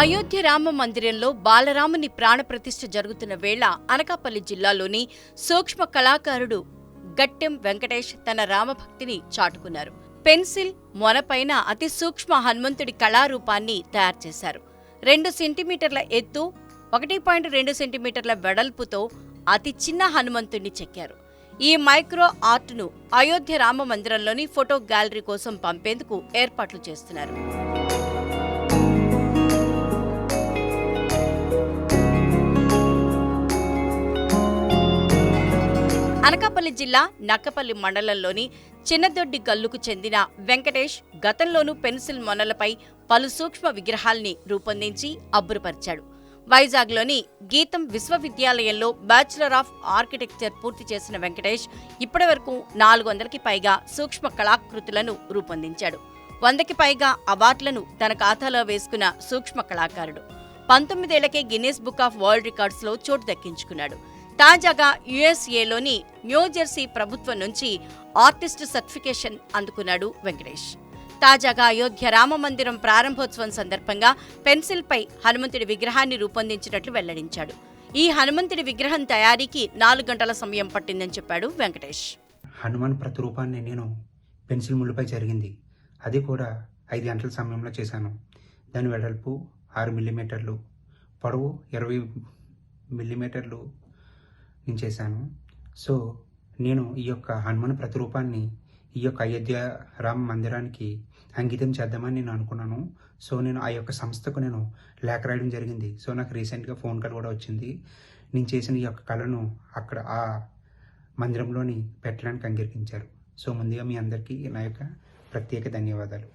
అయోధ్య రామ మందిరంలో బాలరాముని ప్రాణప్రతిష్ఠ జరుగుతున్న వేళ అనకాపల్లి జిల్లాలోని సూక్ష్మ కళాకారుడు గట్టెం వెంకటేష్ తన రామభక్తిని చాటుకున్నారు. పెన్సిల్ మొనపైన అతి సూక్ష్మ హనుమంతుడి కళారూపాన్ని తయారు చేశారు. రెండు సెంటీమీటర్ల ఎత్తు ఒకటి పాయింట్ రెండు సెంటీమీటర్ల వెడల్పుతో అతి చిన్న హనుమంతుడిని చెక్కారు. ఈ మైక్రో ఆర్ట్ను అయోధ్య రామ మందిరంలోని ఫోటో గ్యాలరీ కోసం పంపేందుకు ఏర్పాట్లు చేస్తున్నారు. అనకాపల్లి జిల్లా నక్కపల్లి మండలంలోని చిన్నదొడ్డి గల్లుకు చెందిన వెంకటేష్ గతంలోనూ పెన్సిల్ మొనలపై పలు సూక్ష్మ విగ్రహాల్ని రూపొందించి అబ్బురపరిచాడు. వైజాగ్లోని గీతం విశ్వవిద్యాలయంలో బ్యాచిలర్ ఆఫ్ ఆర్కిటెక్చర్ పూర్తి చేసిన వెంకటేష్ ఇప్పటివరకు నాలుగు వందలకి పైగా సూక్ష్మ కళాకృతులను రూపొందించాడు. వందకి పైగా అవార్డులను తన ఖాతాలో వేసుకున్న సూక్ష్మ కళాకారుడు. పంతొమ్మిదేళ్ళకే గిన్నెస్ బుక్ ఆఫ్ వరల్డ్ రికార్డ్స్లో చోటు దక్కించుకున్నాడు. తాజాగా యుఎస్ఏలోని న్యూజెర్సీ ప్రభుత్వం నుంచి ఆర్టిస్ట్ సర్టిఫికేషన్ అందుకున్నాడు వెంకటేష్. తాజాగా అయోధ్య రామ మందిరం ప్రారంభోత్సవం సందర్భంగా పెన్సిల్పై హనుమంతుడి విగ్రహాన్ని రూపొందించినట్లు వెల్లడించాడు. ఈ హనుమంతుడి విగ్రహం తయారీకి నాలుగు గంటల సమయం పట్టిందని చెప్పాడు వెంకటేష్. హనుమాన్ ప్రతిరూపాన్ని నేను పెన్సిల్ ముళ్ళుపై జరిగింది. అది కూడా ఐదు గంటల సమయంలో చేశాను. దాని వెడల్పు ఆరు మిల్లీమీటర్లు పొడవు ఇరవై మిల్లీమీటర్లు నేను చేశాను. సో నేను ఈ యొక్క హనుమాన్ ప్రతిరూపాన్ని ఈ యొక్క అయోధ్య రామ మందిరానికి అంకితం చేద్దామని నేను అనుకున్నాను. సో నేను ఆ యొక్క సంస్థకు నేను లేఖ రాయడం జరిగింది. సో నాకు రీసెంట్గా ఫోన్ కాల్ కూడా వచ్చింది. నేను చేసిన ఈ యొక్క కళను అక్కడ ఆ మందిరంలోని పెట్టడానికి అంగీకరించారు. సో ముందుగా మీ అందరికీ నా యొక్క ప్రత్యేక ధన్యవాదాలు.